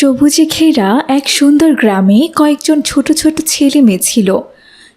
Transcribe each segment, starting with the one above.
সবুজে ঘেরা এক সুন্দর গ্রামে কয়েকজন ছোট ছোট ছেলে মেয়ে ছিল।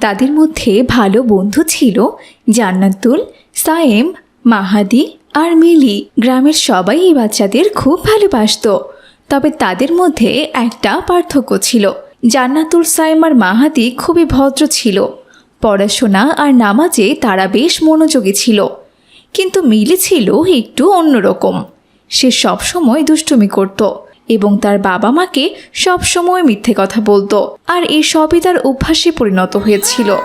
তাদের মধ্যে ভালো বন্ধু ছিল জান্নাতুল, সায়েম, মাহাদি আর মিলি। গ্রামের সবাই এই বাচ্চাদের খুব ভালোবাসতো, তবে তাদের মধ্যে একটা পার্থক্য ছিল। জান্নাতুল, সায়েম আর মাহাদি খুবই ভদ্র ছিল। পড়াশোনা আর নামাজে তারা বেশ মনোযোগী ছিল। কিন্তু মিলি ছিল একটু অন্যরকম। সে সবসময় দুষ্টুমি করত। এবং তার বাবা মাকে সবসময় মিথ্যে কথা বলতো, আর এই সবই তার অভ্যাসে পরিণত হয়েছিল।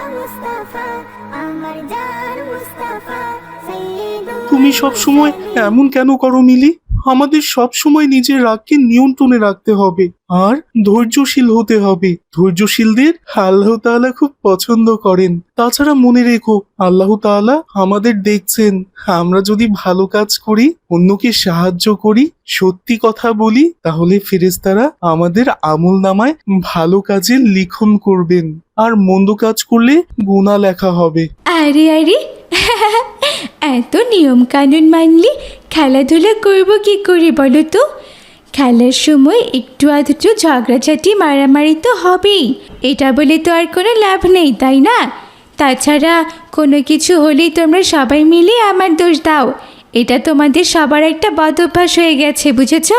তুমি সবসময় এমন কেন করো, মিলি? আমাদের সব সময় নিজের রাগকে নিয়ন্ত্রণে রাখতে হবে আর ধৈর্যশীল হতে হবে। ধৈর্যশীলদের আল্লাহ তাআলা খুব পছন্দ করেন। তাছাড়া মনে রেখো, আল্লাহ তাআলা আমাদের দেখছেন। আমরা যদি ভালো কাজ করি, অন্যকে সাহায্য করি, সত্যি কথা বলি, তাহলে ফেরেশতারা আমাদের আমল নামায় ভালো কাজের লিখন করবেন। আর মন্দ কাজ করলে গুণা লেখা হবে। আরে আরে এত নিয়ম কানুন মানলে খেলাধুলা করব কি করে বলো তো? খেলার সময় একটু আধটু ঝগড়াঝাটি মারামারি তো হবেই। এটা বলে তো আর কোনো লাভ নেই, তাই না? তাছাড়া কোনো কিছু হলেই তোমরা সবাই মিলে আমার দোষ দাও। এটা তোমাদের সবার একটা বদ অভ্যাস হয়ে গেছে, বুঝেছ?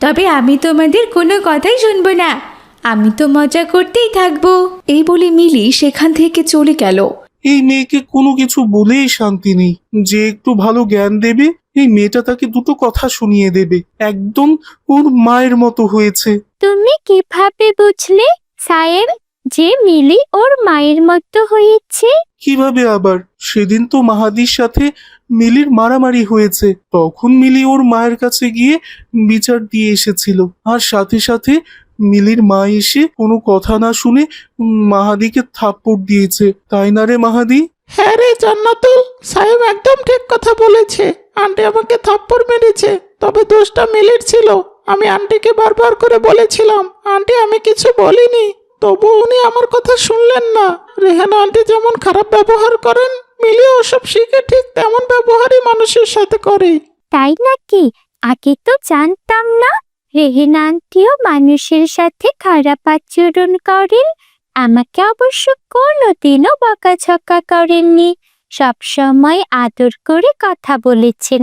তবে আমি তোমাদের কোনো কথাই শুনব না। আমি তো মজা করতেই থাকব। এই বলে মিলি সেখান থেকে চলে গেল। এই মেয়েকে কোনো কিছু বলেই শান্তি নেই। যে একটু ভালো জ্ঞান দেবে এই মেয়েটা তাকে দুটো কথা শুনিয়ে দেবে। একদম ওর মায়ের মতো হয়েছে। তুমি কীভাবে বুঝলে সায়েব যে মিলি ওর মায়ের মতো হয়েছে? কীভাবে আবার? সেদিন তো মাহাদির সাথে মিলির মারামারি হয়েছে। তখন মিলি ওর মায়ের কাছে গিয়ে বিচার দিয়ে এসেছিল। আর সাথে সাথে মিলির মা এসে কোনো কথা না শুনে মাহাদিকে থাপ্পড় দিয়েছে। তাই না রে মাহাদি? হ্যাঁ রে জান্নাতুল সাহেব একদম ঠিক কথা বলেছে। আন্টি আমাকে থাপ্পড় মেরেছে তবে দোষটা মিলির ছিল। আমি আন্টিকে বারবার করে বলেছিলাম আন্টি আমি কিছু বলিনি। তবু উনি আমার কথা শুনলেন না। রেহানা আন্টি যেমন খারাপ ব্যবহার করেন মিলি ওসব শিখে ঠিক তেমন ব্যবহারই মানুষের সাথে করে। তাই নাকি? আগে তো জানতাম না। রেহেনা আন্টিও মানুষের সাথে খারাপ আচরণ করেন। আমাকে অবশ্য কোনোদিনও বকাঝকা করেননি। সবসময় আদর করে কথা বলেছেন।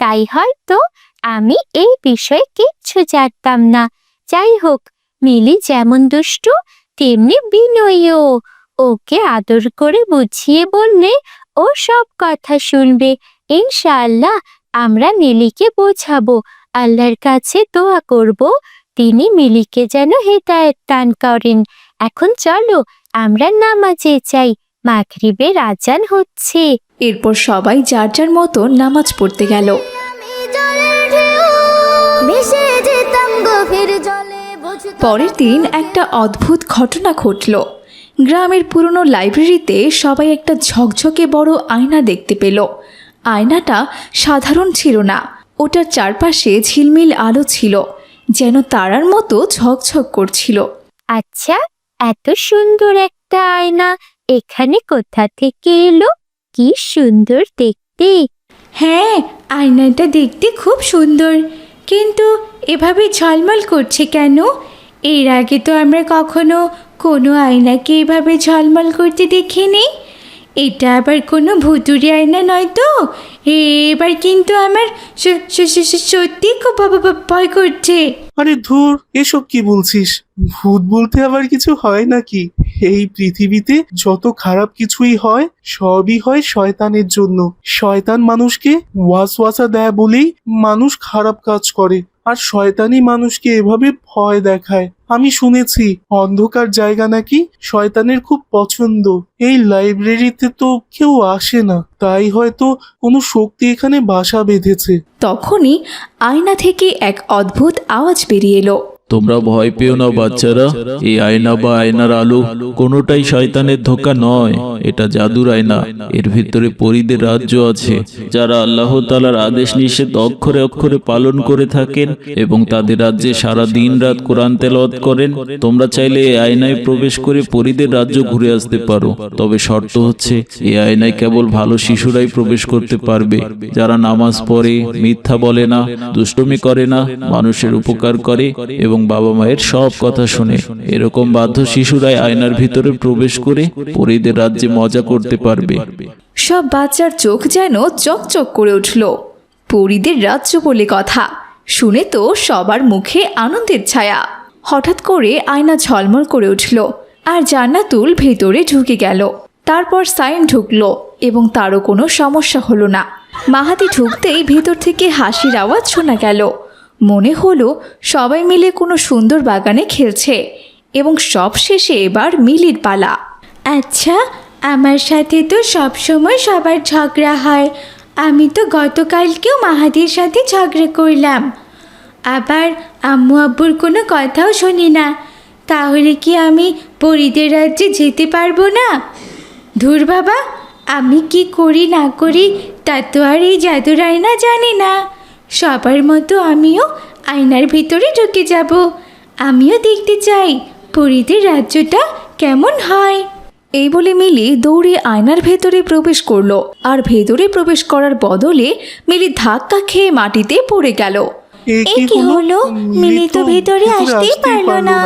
তাই হয়তো আমি এই বিষয়ে কিচ্ছু জানতাম না। যাই হোক, মিলি যেমন দুষ্টু, তেমনি বিনয়ীও। ওকে আদর করে বুঝিয়ে বললে ও সব কথা শুনবে। ইনশাআল্লাহ আমরা মিলিকে বোঝাবো। আল্লাহর কাছে দোয়া করব। তিনি মিলিকে যেন হেদায়েত দান করেন। এখন চলো, আমরা নামাজে যাই। মাগরিবের আজান হচ্ছে। এরপর সবাই যার যার মতো নামাজ পড়তে গেল। পরের দিন একটা অদ্ভুত ঘটনা ঘটল। গ্রামের পুরনো লাইব্রেরিতে সবাই একটা ঝকঝকে বড় আয়না দেখতে পেল। আয়নাটা সাধারণ ছিল না। ওটার চারপাশে ঝিলমিল আলো ছিল যেন তারার মতো ঝকঝক করছিল। আচ্ছা এত সুন্দর একটা আয়না এখানে কোথা থেকে এলো? কি সুন্দর দেখতে। হ্যাঁ আয়নাটা দেখতে খুব সুন্দর। কিন্তু এভাবে ঝলমল করছে কেন? এর আগে তো আমরা কখনো কোনো আয়নাকে এভাবে ঝলমল করতে দেখিনি। এটা আবার কোনো ভুতুরি আয়না নয় তো? এবার কিন্তু আমার সত্যি খুব ভয় করছে। আরে ধুর, এসব কি বলছিস? ভূত বলতে আবার কিছু হয় নাকি? এই পৃথিবীতে যত খারাপ কিছুই হয়, সবই হয় শয়তানের জন্য। শয়তান মানুষকে ওয়াসওয়াসা দেয় বলেই মানুষ খারাপ কাজ করে। আর শয়তানি মানুষকে এভাবে ভয় দেখায়। আমি শুনেছি, অন্ধকার জায়গা নাকি শয়তানের খুব পছন্দ। এই লাইব্রেরিতে তো কেউ আসে না। তাই হয়তো কোনো শক্তি এখানে বাসা বেঁধেছে। তখনই আয়না থেকে এক অদ্ভুত আওয়াজ বেরিয়ে এলো। তোমরা ভয় পেও না বাচ্চারা। এই আয়না বা আয়নার আলো কোনোটাই শয়তানের ধোকা নয় এটা জাদুর আয়না। এর ভিতরে পরীদের রাজ্য আছে যারা আল্লাহ তালার আদেশ নিষেধ অক্ষরে অক্ষরে পালন করে থাকেন এবং তাদের রাজ্যে সারা দিন রাত কোরআন তেলাওয়াত করেন। তোমরা চাইলে এই আয়নায় প্রবেশ করে পরীদের রাজ্য ঘুরে আসতে পারো। তবে শর্ত হচ্ছে এই আয়নায় কেবল ভালো শিশুরাই প্রবেশ করতে পারবে। যারা নামাজ পড়ে মিথ্যা বলে না দুষ্টমি করে না মানুষের উপকার করে এবং এবং বাবা মায়ের সব কথা শুনে এরকম বাধ্য শিশুরাই আয়নার ভিতরে প্রবেশ করে পরীদের রাজ্যে মজা করতে পারবে। সব বাচ্চার চোখ যেন চকচক করে উঠল। পরীদের রাজ্য বলে কথা। শুনে তো সবার মুখে আনন্দের ছায়া। হঠাৎ করে আয়না ঝলমল করে উঠল আর জান্নাতুল ভেতরে ঢুকে গেল। তারপর সাইম ঢুকল এবং তারও কোনো সমস্যা হলো না। মাহাতি ঢুকতেই ভেতর থেকে হাসির আওয়াজ শোনা গেল। মনে হলো সবাই মিলে কোনো সুন্দর বাগানে খেলছে এবং সব শেষে এবার মিলির পালা। আচ্ছা আমার সাথে তো সব সময় সবার ঝগড়া হয়। আমি তো গতকালকেও মাহাদির সাথে ঝগড়া করলাম। আবার আম্মু আব্বুর কোনো কথাও শুনি না। তাহলে কি আমি পরিদের রাজ্যে যেতে পারব না? ধুর বাবা, আমি কি করি না করি তা তো আর এই জাদুর না জানি না। সবার মতো আমিও আয়নার ভিতরে ঢুকে যাব আমিও দেখতে চাই পুরীদের রাজ্যটা কেমন হয় এই বলে মিলি দৌড়ে আয়নার ভেতরে প্রবেশ করল আর ভেতরে প্রবেশ করার বদলে মিলি ধাক্কা খেয়ে মাটিতে পড়ে গেল এ কি হলো? মিলি তো ভেতরে আসতেই পারল না।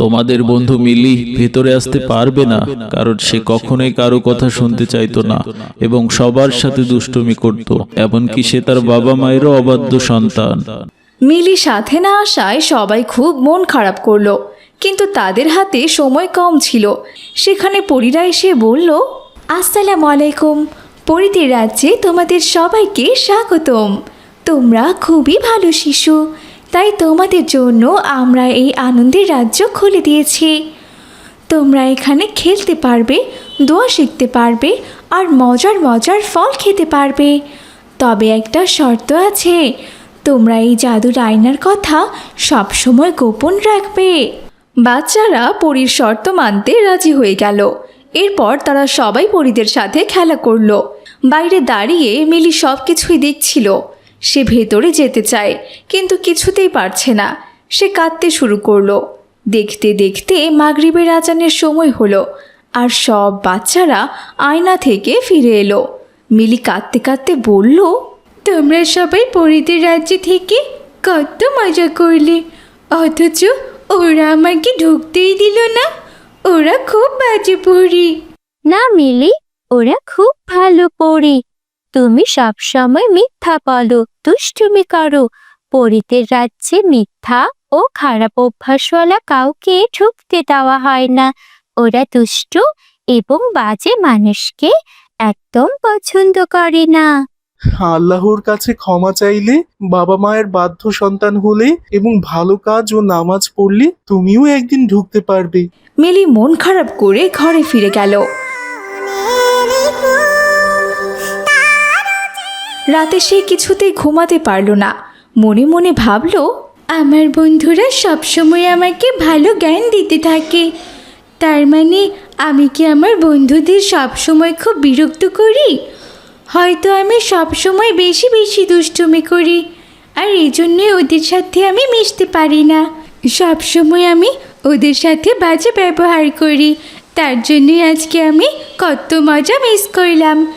তোমাদের বন্ধু মিলি ভেতরে আসতে পারবে না কারণ সে কখনোই কারও কথা শুনতে চাইতো না এবং সবার সাথে দুষ্টুমি করত এমনকি সে তার বাবা মায়েরও অবাধ্য সন্তান। মিলি সাথে না আসায় সবাই খুব মন খারাপ করল কিন্তু তাদের হাতে সময় কম ছিল। সেখানে পরীরা এসে বলল আসসালামু আলাইকুম পরিদের রাজ্যে তোমাদের সবাইকে স্বাগতম। তোমরা খুবই ভালো শিশু তাই তোমাদের জন্য আমরা এই আনন্দের রাজ্য খুলে দিয়েছি। তোমরা এখানে খেলতে পারবে, দোয়া শিখতে পারবে আর মজার মজার ফল খেতে পারবে। তবে একটা শর্ত আছে, তোমরা এই জাদুর আয়নার কথা সবসময় গোপন রাখবে। বাচ্চারা পরীর শর্ত মানতে রাজি হয়ে গেল। এরপর তারা সবাই পরীদের সাথে খেলা করল। বাইরে দাঁড়িয়ে মিলি সব কিছুই দেখছিল। সে ভেতরে যেতে চায়, কিন্তু কিছুতেই পারছে না। সে কাঁদতে শুরু করল। দেখতে দেখতে মাগরিবের আজানের সময় হলো, আর সব বাচ্চারা আয়না থেকে ফিরে এলো। মিলি কাঁদতে কাঁদতে বলল, তোমরা সবাই পরিদের রাজ্য থেকে কত মজা করলে। অথচ ওরা আমাকে ঢুকতেই দিল না। ওরা খুব বাজে পড়ি না মিলি, ওরা খুব ভালো পড়ি তুমি সব সময় মিথ্যা বলো দুষ্টুমি করো। পরিদের রাজ্যে মিথ্যা ও খারাপ অভ্যাসওয়ালা কাউকে ঢুকতে দেওয়া হয় না। ওরা দুষ্টু এবং বাজে মানুষকে একদম পছন্দ করে না। আল্লাহর কাছে ক্ষমা চাইলে বাবা মায়ের বাধ্য সন্তান হলে এবং ভালো কাজ ও নামাজ পড়লে তুমিও একদিন ঢুকতে পারবে। মিলি মন খারাপ করে ঘরে ফিরে গেল। রাতে সে কিছুতেই ঘুমাতে পারল না। মনে মনে ভাবল, আমার বন্ধুরা সবসময় আমাকে ভালো জ্ঞান দিতে থাকে। তার মানে আমি কি আমার বন্ধুদের সবসময় খুব বিরক্ত করি? হয়তো আমি সবসময় বেশি বেশি দুষ্টুমি করি, আর এই জন্যই ওদের সাথে আমি মিশতে পারি না। সবসময় আমি ওদের সাথে বাজে ব্যবহার করি, তার জন্যই আজকে আমি কত মজা মিস করলাম।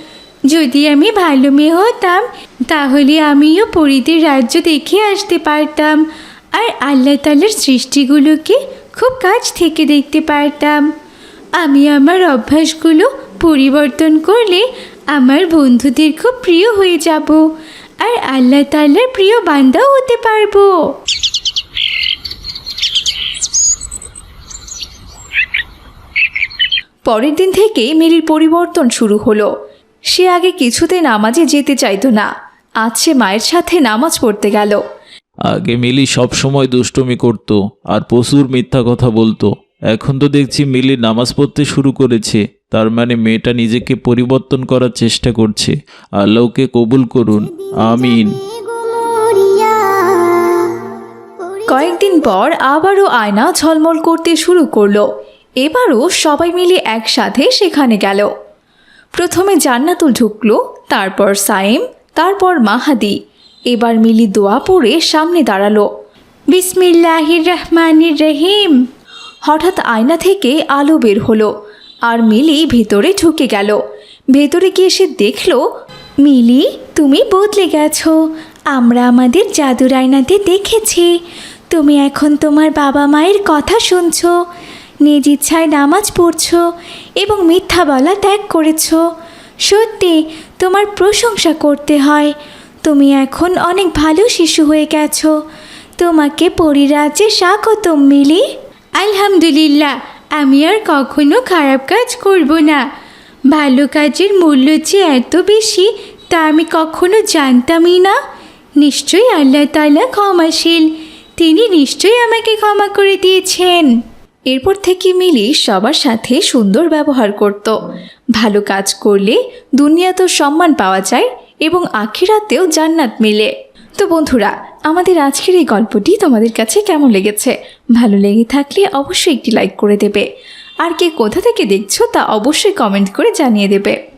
যদি আমি ভালো মেয়ে হতাম, তাহলে আমিও পরিদের রাজ্য দেখে আসতে পারতাম। আর আল্লাহ তালার সৃষ্টিগুলোকে খুব কাছ থেকে দেখতে পারতাম। আমি আমার অভ্যাসগুলো পরিবর্তন করলে আমার বন্ধুদের খুব প্রিয় হয়ে যাব। আর আল্লাহ তাল্লার প্রিয় বান্দাও হতে পারব। পরের দিন থেকে মিলির পরিবর্তন শুরু হলো। সে আগে কিছুতে নামাজে যেতে চাইতো না। আজ সে মায়ের সাথে নামাজ পড়তে গেল। আগে মিলি সব সময় দুষ্টুমি করত আর প্রচুর মিথ্যা কথা বলতো। এখন তো দেখছি মিলি নামাজ পড়তে শুরু করেছে। তার মানে মেয়েটা নিজেকে পরিবর্তন করার চেষ্টা করছে। আল্লাহকে কবুল করুন। আমিন। কয়েকদিন পর আবারও আয়না ঝলমল করতে শুরু করল। এবারও সবাই মিলে একসাথে সেখানে গেল। প্রথমে জান্নাতুল ঢুকলো, তারপর সাইম তারপর মাহাদি। এবার মিলি দোয়া পড়ে সামনে দাঁড়াল। বিসমিল্লাহির রহমানির রহিম। হঠাৎ আয়না থেকে আলো বের হলো আর মিলি ভেতরে ঢুকে গেল। ভেতরে গিয়ে সে দেখল, মিলি, তুমি বদলে গেছো। আমরা আমাদের জাদুর আয়নাতে দেখেছি। তুমি এখন তোমার বাবা মায়ের কথা শুনছো। নিজ ইচ্ছায় নামাজ পড়ছো। এবং মিথ্যা বলা ত্যাগ করেছ। সত্যি, তোমার প্রশংসা করতে হয়। তুমি এখন অনেক ভালো শিশু হয়ে গেছো। তোমাকে পরিরাজ্যে স্বাগতম, মিলি। আলহামদুলিল্লাহ, আমি আর কখনো খারাপ কাজ করব না। ভালো কাজের মূল্য যে এত বেশি, তা আমি কখনো জানতামই না। নিশ্চয়ই আল্লাহ তাআলা ক্ষমাশীল। তিনি নিশ্চয়ই আমাকে ক্ষমা করে দিয়েছেন। এরপর থেকে মিলি সবার সাথে সুন্দর ব্যবহার করত। ভালো কাজ করলে দুনিয়াতেও সম্মান পাওয়া যায় এবং আখিরাতেও জান্নাত মিলে। তো বন্ধুরা, আমাদের আজকের এই গল্পটি তোমাদের কাছে কেমন লেগেছে? ভালো লেগে থাকলে অবশ্যই একটি লাইক করে দেবে। আর কে কোথা থেকে দেখছ তা অবশ্যই কমেন্ট করে জানিয়ে দেবে।